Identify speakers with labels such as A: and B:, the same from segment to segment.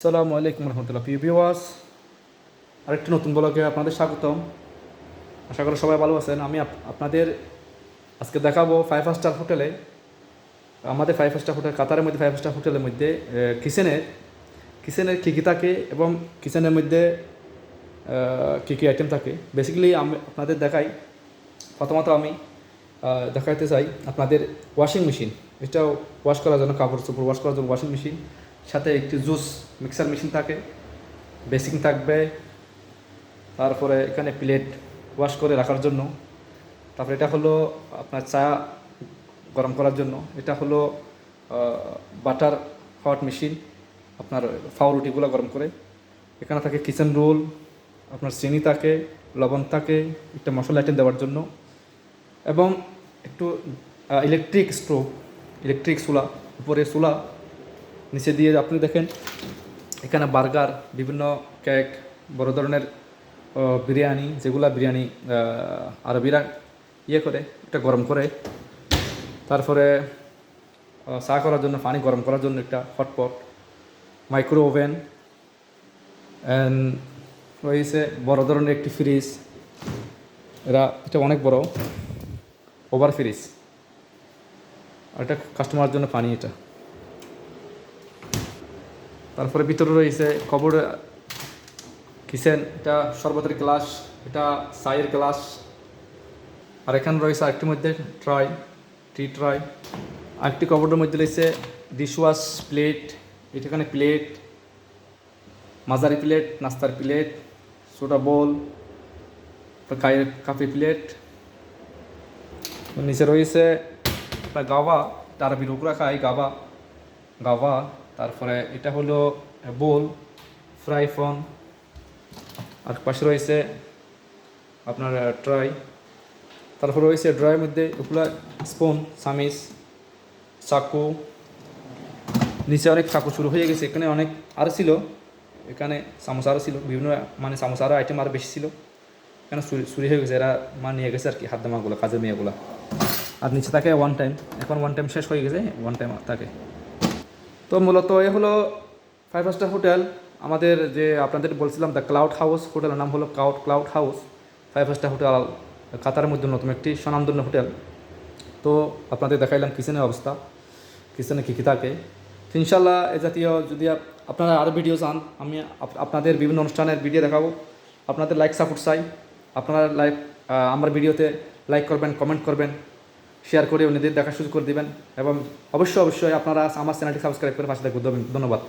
A: আসসালামু আলাইকুম রহমতুল্লাহ। প্রিয় ভিওয়ার্স আরেকটি নতুন ব্লগে আপনাদের স্বাগতম। আশা করি সবাই ভালো আছেন। আমি আপ- আপনাদের আজকে দেখাবো ফাইভ স্টার হোটেলে আমাদের ফাইভ স্টার হোটেল কাতারের মধ্যে ফাইভ স্টার হোটেলের মধ্যে কিচেনের কিচেনের কী কী থাকে এবং কিচেনের মধ্যে কী কী আইটেম থাকে। বেসিক্যালি আমি আপনাদের দেখাই। প্রথমত আমি দেখাতে চাই আপনাদের ওয়াশিং মেশিন এটাও ওয়াশ করার জন্য কাপড় চোপড় ওয়াশ করার জন্য ওয়াশিং মেশিন সাথে একটি জুস মিক্সার মেশিন থাকে, বেসিং থাকবে, তারপরে এখানে প্লেট ওয়াশ করে রাখার জন্য। তারপরে এটা হলো আপনার চা গরম করার জন্য। এটা হলো বাটার হট মেশিন, আপনার ফাও রুটিগুলো গরম করে। এখানে থাকে কিচেন রোল আপনার চিনি থাকে, লবণ থাকে, একটা মশলা আইটেম দেওয়ার জন্য। এবং একটু ইলেকট্রিক স্টোভ ইলেকট্রিক চুলা, উপরে চুলা। নিচে দিয়ে আপনি দেখেন, এখানে বার্গার, বিভিন্ন কেক বড় ধরনের বিরিয়ানি, যেগুলা বিরিয়ানি আরবিরা ইয়ে করে, এটা গরম করে। তারপরে চা করার জন্য, পানি গরম করার জন্য একটা হটপট মাইক্রো ওভেন রয়েছে বড় ধরনের একটি ফ্রিজ এরা, এটা অনেক বড় ওভার ফ্রিজ আর এটা কাস্টমারের জন্য পানি এটা। তারপরে ভিতরে রয়েছে কবর, কিচেন, এটা শরবতের গ্লাস, এটা চায়ের গ্লাস, আর এখানে রয়েছে আরেকটির মধ্যে ট্রাই, টি ট্রাই। আরেকটি কবরের মধ্যে রয়েছে ডিশওয়াশ প্লেট, এখানে প্লেট, মাঝারি প্লেট, নাস্তার প্লেট, সোডা বোল কাপি প্লেট। নিচে রয়েছে গাওয়া তার বিরুকরা খাই গাবা গাওয়া তারপরে এটা হলো বোল, ফ্রাই ফোন আর পাশে রয়েছে আপনার ট্রাই তারপর রয়েছে ড্রয়ের মধ্যে এগুলো স্পুন, সামিস, চাকু। নিচে অনেক চাকু শুরু হয়ে গেছে, এখানে অনেক আর ছিল। এখানে সামোসা আরও ছিল, বিভিন্ন মানে সামোসা আরও আইটেম আরও বেশি ছিল। এখানে চুরি চুরি হয়ে গেছে, এরা মা নিয়ে গেছে আর কি হাত দামাগুলো কাজের মেয়েগুলো। আর নিচে থাকে ওয়ান টাইম এখন ওয়ান টাইম শেষ হয়ে গেছে ওয়ান টাইম থাকে তো মূলত এ হলো ফাইভ স্টার হোটেল আমাদের যে আপনাদের বলছিলাম দ্য ক্লাউড হাউস হোটেলের নাম হলো cloud cloud house five star hotel কাতারের মধ্যে নতুন একটি স্বনামধন্য হোটেল তো আপনাদের দেখাইলাম কিচেনের অবস্থা। কিচেনে কী কী থাকে। ইনশাল্লাহ এ জাতীয় যদি আপনারা আরও ভিডিও চান, আমি আপ- আপনাদের বিভিন্ন অনুষ্ঠানের ভিডিও দেখাবো। আপনাদের লাইক সাপোর্ট চাই। আপনারা লাইক আমার ভিডিওতে লাইক করবেন কমেন্ট করবেন। শেয়ার করে অন্যদের দেখার সুযোগ করে দেবেন এবং অবশ্যই অবশ্যই আপনারা আমার চ্যানেলটি সাবস্ক্রাইব করে পাশে থাকবেন। ধন্যবাদ।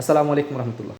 A: আসসালামু আলাইকুম রহমতুল্লাহ।